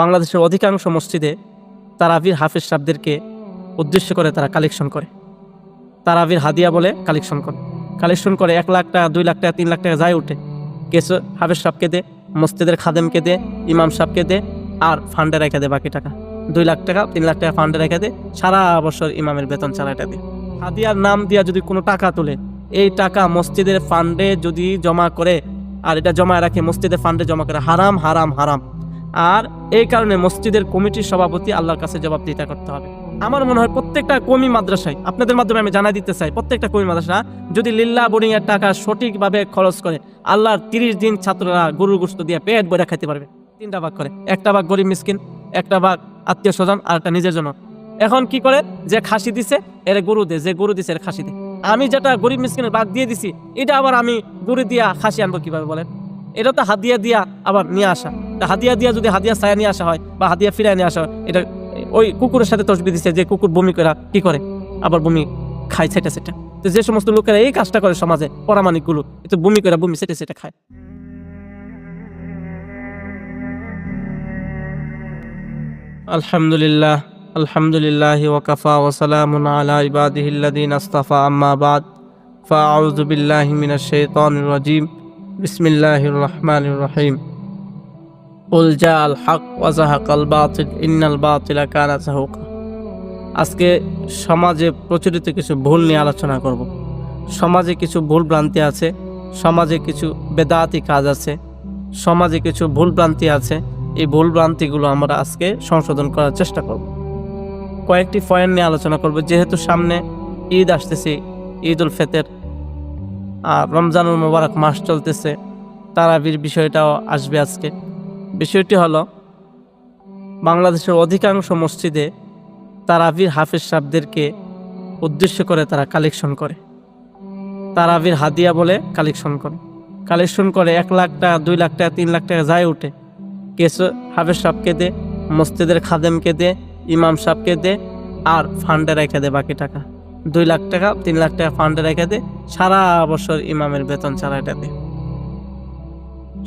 বাংলাদেশের অধিকাংশ মসজিদে তারাবির হাফিজ সাহেবদেরকে উদ্দেশ্য করে তারা কালেকশন করে। তারাবির হাদিয়া বলে কালেকশন করে। কালেকশন করে এক লাখ টাকা, দুই লাখ টাকা, তিন লাখ টাকা যায় উঠে কিছু হাফিজ সাহেবকে দে, মসজিদের খাদেমকে দে, ইমাম সাহেবকে দে, আর ফান্ডে রেখে দে বাকি টাকা। দুই লাখ টাকা, তিন লাখ টাকা ফান্ডে রেখে দে, সারা বছর ইমামের বেতন চালাইটা দে হাদিয়ার নাম দিয়া যদি কোনো টাকা তোলে, এই টাকা মসজিদের ফান্ডে যদি জমা করে, আর এটা জমা রাখে, মসজিদের ফান্ডে জমা করে, হারাম হারাম হারাম। আর এই কারণে মসজিদের কমিটির সভাপতি আল্লাহর কাছে জবাব জবাবদিহিতা করতে হবে। আমার মনে হয় প্রত্যেকটা কমি মাদ্রাসায়, আপনাদের মাধ্যমে আমি জানাই দিতে চাই, প্রত্যেকটা কমি মাদ্রাসা যদি লিল্লা বোর্ডিং এর টাকা সঠিকভাবে খরচ করে, আল্লাহর তিরিশ দিন ছাত্ররা গরুর গোস্ত দিয়ে পেট বইরা খাইতে পারবে। তিনটা ভাগ করে, একটা ভাগ গরিব মিসকিন, একটা ভাগ আত্মীয় স্বজন আর একটা নিজের জন্য। এখন কি করে? যে খাসি দিছে, এর গরু দে, যে গরু দিছে, এর খাসি দে। আমি যেটা গরিব মিসকিনের ভাগ দিয়ে দিছি, এটা আবার আমি গরু দিয়া খাসি আনব কীভাবে বলেন? এটা তো হাদিয়া দিয়া আবার নিয়ে আসা। হাদিয়া দিয়া যদি হাদিয়া ছায়া নিয়ে আসা হয় বা হাদিয়া ফিরায় নিয়ে আসা হয়, এটা ওই কুকুরের সাথে তসবি দিছে, যে কুকুর বমি করা কি করে? আবার বমি খায় সেটা সেটা। তো যে সমস্ত লোকেরা এই কাজটা করে সমাজে, পরামানিকগুলো এটা বমি করে বমি সেটা সেটা খায়। আলহামদুলিল্লাহ আলহামদুলিল্লাহ ওয়াকাফা ওসালামুন আলা ইবাদিহিল্লাদিন আস্তাফা আম্মা বাদ। ফাআউযু বিল্লাহি মিনাশ শাইতানির রাজিম। বিসমিল্লাহির রহমানির রহিম কুল জাআল হক ওয়া যাহাকাল বাতিল, ইন্নাল কানা আজকে সমাজে প্রচলিত কিছু ভুল নিয়ে আলোচনা করব। সমাজে কিছু ভুল ভ্রান্তি আছে, সমাজে কিছু বেদাতি কাজ আছে, সমাজে কিছু ভুল ভ্রান্তি আছে, এই ভুল ভ্রান্তিগুলো আমরা আজকে সংশোধন করার চেষ্টা করব। কয়েকটি পয়েন্ট নিয়ে আলোচনা করব, যেহেতু সামনে ঈদ আসতেছে ঈদ উল ফেতের আর রমজানুল মোবারক মাস চলতেছে। তারাবির বিষয়টাও আসবে আজকে। বিষয়টি হলো, বাংলাদেশের অধিকাংশ মসজিদে তারাবির হাফেজ সাহেবদেরকে উদ্দেশ্য করে তারা কালেকশন করে। তারাবির হাদিয়া বলে কালেকশন করে। কালেকশন করে এক লাখ টাকা, দুই লাখ টাকা, তিন লাখ টাকা যায় উঠে। কিছু হাফেজ সাহেবকে দে, মসজিদের খাদেমকে দে, ইমাম সাহেবকে দে, আর ফান্ডে রেখে দে বাকি টাকা। দুই লাখ টাকা, তিন লাখ টাকা ফান্ডে রেখে দে, সারা বছর ইমামের বেতন চালাইটা দে।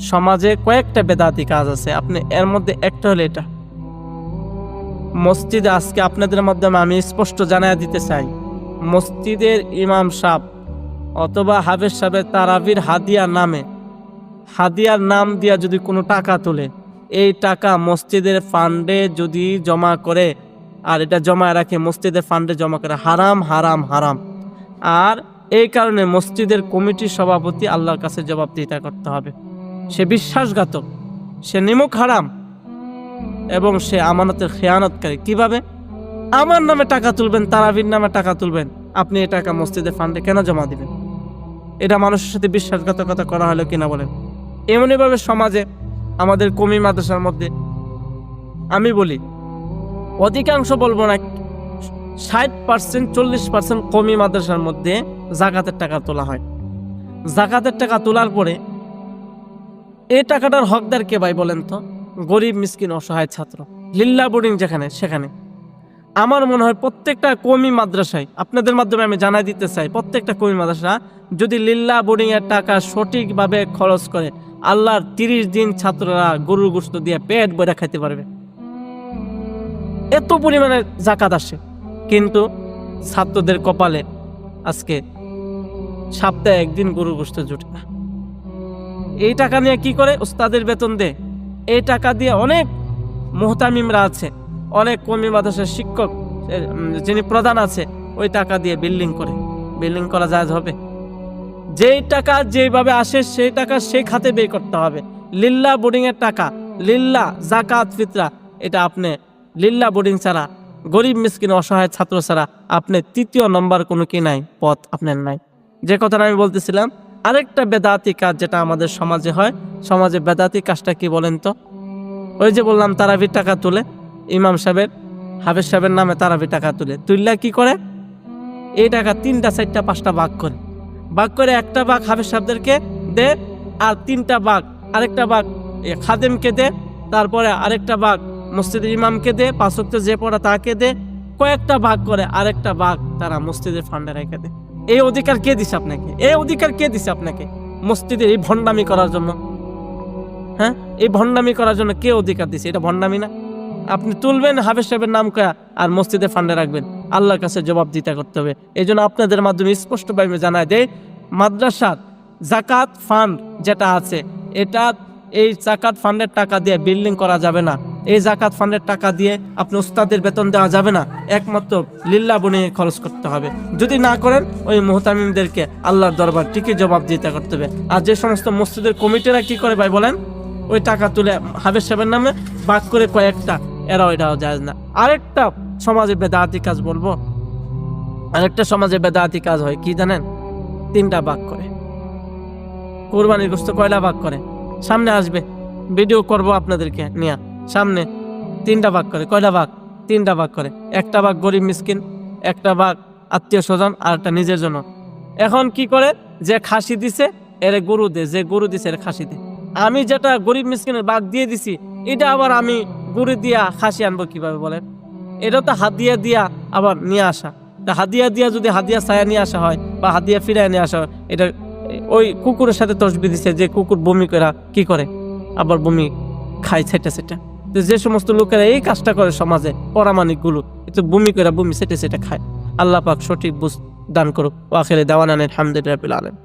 সমাজে কয়েকটা বেদাতি কাজ আছে, আপনি এর মধ্যে একটা হলে এটা। মসজিদে আজকে আপনাদের মাধ্যমে আমি স্পষ্ট জানাই দিতে চাই, মসজিদের ইমাম সাহ অথবা হাফেজ সাহেবের তারাবির হাদিয়ার নামে, হাদিয়ার নাম দিয়া যদি কোনো টাকা তোলে, এই টাকা মসজিদের ফান্ডে যদি জমা করে আর এটা জমা রাখে মসজিদের ফান্ডে জমা করে হারাম হারাম হারাম। আর এই কারণে মসজিদের কমিটির সভাপতি আল্লাহর কাছে জবাব জবাবদিহিতা করতে হবে। সে বিশ্বাসঘাতক, সে নিমুখ হারাম এবং সে আমানতের খেয়ানতকারী। কীভাবে? আমার নামে টাকা তুলবেন, তারাবির নামে টাকা তুলবেন। আপনি এই টাকা মসজিদের ফান্ডে কেন জমা দিবেন? এটা মানুষের সাথে বিশ্বাসঘাতকতা করা হলো কিনা বলেন? এমনইভাবে সমাজে, আমাদের কমি মাদ্রাসার মধ্যে আমি বলি অধিকাংশ বলব না, ষাট পার্সেন্ট চল্লিশ পার্সেন্ট কমি মাদ্রাসার মধ্যে জাকাতের টাকা তোলা হয়। জাকাতের টাকা তোলার পরে এই টাকাটার হকদার কে ভাই বলেন তো? গরিব, মিসকিন, অসহায় ছাত্র। লিল্লা বোর্ডিং যেখানে, সেখানে। আমার মনে হয় প্রত্যেকটা কমি মাদ্রাসায়, আপনাদের মাধ্যমে আমি জানাই দিতে চাই, প্রত্যেকটা কমি মাদ্রাসা যদি লিল্লা বোর্ডিং এর টাকা সঠিকভাবে খরচ করে, আল্লাহর তিরিশ দিন ছাত্ররা গরুর গোস্ত দিয়ে পেট বইরা খাইতে পারবে। এত পরিমাণে জাকাত আসে। কিন্তু ছাত্রদের কপালে আজকে সপ্তাহে একদিন গরুর গোস্ত জুটে না। এই টাকা নিয়ে কি করে ওস্তাদের বেতন দে এই টাকা দিয়ে অনেক মোহতামিমরা আছে, অনেক কর্মী মাদ্রাসার শিক্ষক যিনি প্রধান আছে, ওই টাকা দিয়ে বিল্ডিং করে। বিল্ডিং করা যায় হবে। যেই টাকা যেভাবে আসে, সেই টাকা সেই খাতে ব্যয় করতে হবে। লিল্লা বোর্ডিং এর টাকা, লিল্লা জাকাত ফিতরা, এটা আপনি লিল্লা বোর্ডিং ছাড়া, গরিব মিসকিন অসহায় ছাত্র ছাড়া আপনি তৃতীয় নম্বর কোনো কি নাই, পথ আপনার নাই। যে কথাটা আমি বলতেছিলাম, আরেকটা বেদাতি কাজ যেটা আমাদের সমাজে হয়, সমাজে বেদাতি কাজটা কি বলেন তো? ওই যে বললাম, তারাবির টাকা তুলে, ইমাম সাহেবের, হাফেজ সাহেবের নামে তারাবির টাকা তুলে। তুললে কি করে? এই টাকা তিনটা, চারটা, পাঁচটা বাঘ করে। বাঘ করে একটা বাঘ হাফেজ সাহেবদেরকে দে, আর তিনটা বাঘ আরেকটা বাঘ খাদেমকে দে, তারপরে আরেকটা ভাগ মসজিদের ইমামকে দে পাঁচক্ত যে পড়া তাকে দে, কয়েকটা ভাগ করে আরেকটা ভাগ তারা মসজিদের ফান্ডে রেখে দে। এই অধিকার কে দিছে আপনাকে? এই অধিকার কে দিছে আপনাকে? মসজিদের এই ভণ্ডামি করার জন্য। হ্যাঁ? এই ভণ্ডামি করার জন্য কে অধিকার দিছে? এটা ভণ্ডামি না। আপনি তুলবেন, হাফেজ সাহেবের নাম কয়া আর মসজিদে ফান্ডে রাখবেন। আল্লাহর কাছে জবাব দিতে করতে হবে। এই জন্য আপনাদের মাধ্যমে স্পষ্টভাবে জানায় দেয় মাদ্রাসার জাকাত ফান্ড যেটা আছে এটা এই জাকাত ফান্ডের টাকা দিয়ে বিল্ডিং করা যাবে না। এই জাকাত ফান্ডের টাকা দিয়ে আপনি উস্তাদের বেতন দেওয়া যাবে না। একমাত্র লিল্লা বনে খরচ করতে হবে। যদি না করেন, ওই মোহতামিমদেরকে আল্লাহর দরবার ঠিকই জবাব দিতে করতে হবে। আর যে সমস্ত মসজিদের কমিটিরা কি করে ভাই বলেন? ওই টাকা তুলে হাফেজ সাহেবের নামে বাক করে কয়েকটা এরা ওইটাও যায় না। আরেকটা সমাজে বেদাতি কাজ বলব। আরেকটা সমাজে বেদাতি কাজ হয়, কি জানেন? তিনটা ভাগ করে। কোরবানির গোস্ত কয়লা ভাগ করে? সামনে আসবে। ভিডিও করব আপনাদেরকে নিয়ে। সামনে তিনটা ভাগ করে, কয়টা ভাগ? তিনটা ভাগ করে। একটা ভাগ গরিব মিসকিন, একটা ভাগ আত্মীয় স্বজন, আর একটা নিজের জন্য। এখন কি করে? যে খাসি দিছে, এরে গরু দে, যে গরু দিছে, এর খাসি দে। আমি যেটা গরিব মিসকিনের ভাগ দিয়ে দিছি, এটা আবার আমি গরু দিয়া খাসি আনব কীভাবে বলেন? এটা তো হাদিয়া দিয়া আবার নিয়ে আসা। তা হাদিয়া দিয়া যদি হাদিয়া ছায়া নিয়ে আসা হয়, বা হাদিয়া ফিরায় নিয়ে আসা হয়, এটা ওই কুকুরের সাথে তসবি দিছে, যে কুকুর বমি করা কি করে? আবার বমি খায় সেটা সেটা যে সমস্ত লোকেরা এই কাজটা করে সমাজে, পরামানিকগুলো এতে বমি করে বমি সেটে সেটে খায়। আল্লাহ পাক সঠিক বুঝ দান করুক। ওয়াখেরে হামদেটা হামদুলিল্লাহ আলম